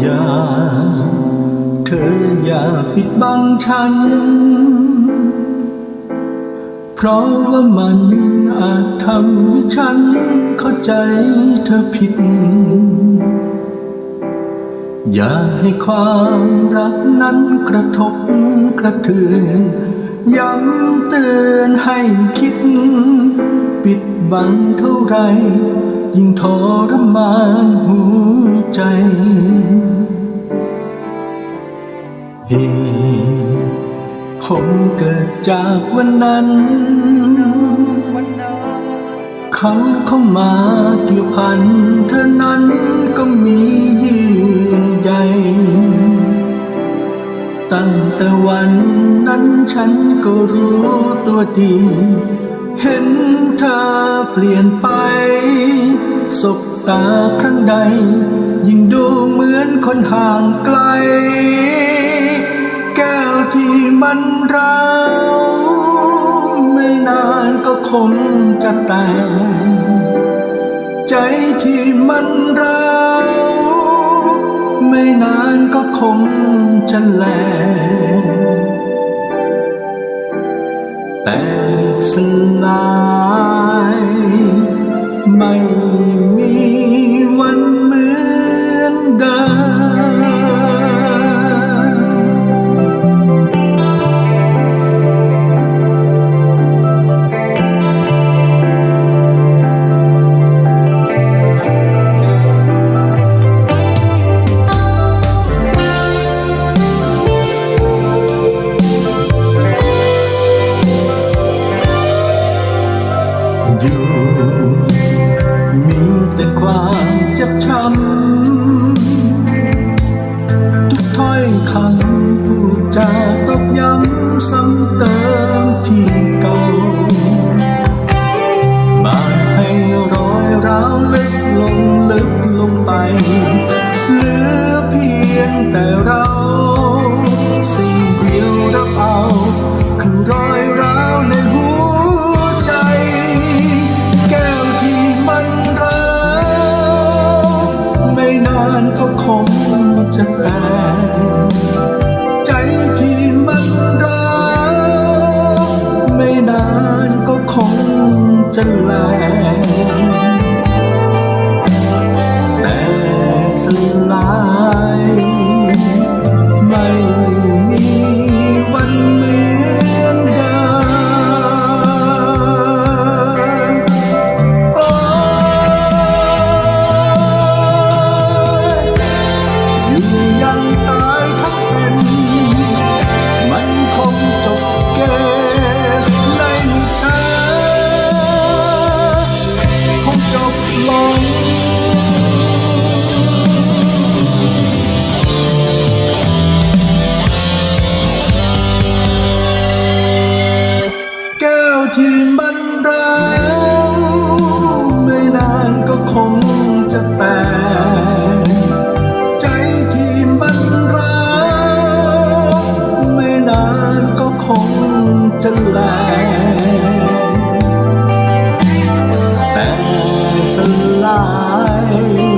อย่า เธออย่าปิดบังฉัน เพราะว่ามันอาจทำให้ฉันเข้าใจเธอผิด อย่าให้ความรักนั้นกระทบกระเทือนย้ำเตือนให้คิด ปิดบังเท่าไร ยิ่งทรมานหัวใจ คงเกิดจากวันนั้น เขาเข้ามาเกี่ยวพันเธอนั้นก็มียื่อใยตั้งแต่วันนั้นฉันก็รู้ตัวดี เห็นเธอเปลี่ยนไป สบตาครั้งใด ยิ่งดูเหมือนคนห่างไกล ที่มันร้าวไม่นานก็คงจะแตกใจที่มันร้าวไม่นานก็คงจะแหลกแต่สลาย อยู่ มีแต่ความเจ็บช้ำทุกถ้อยคำพูดจาตอกย้ำซ้ำเติมที่านก็คงจะแตกใจที่มันร้าวไม่นานก็คงจะแหลกแต่สลาย ที่มันร้าวไม่นานก็คงจะแตกใจที่มันร้าวไม่นานก็คงจะแหลกแต่สลาย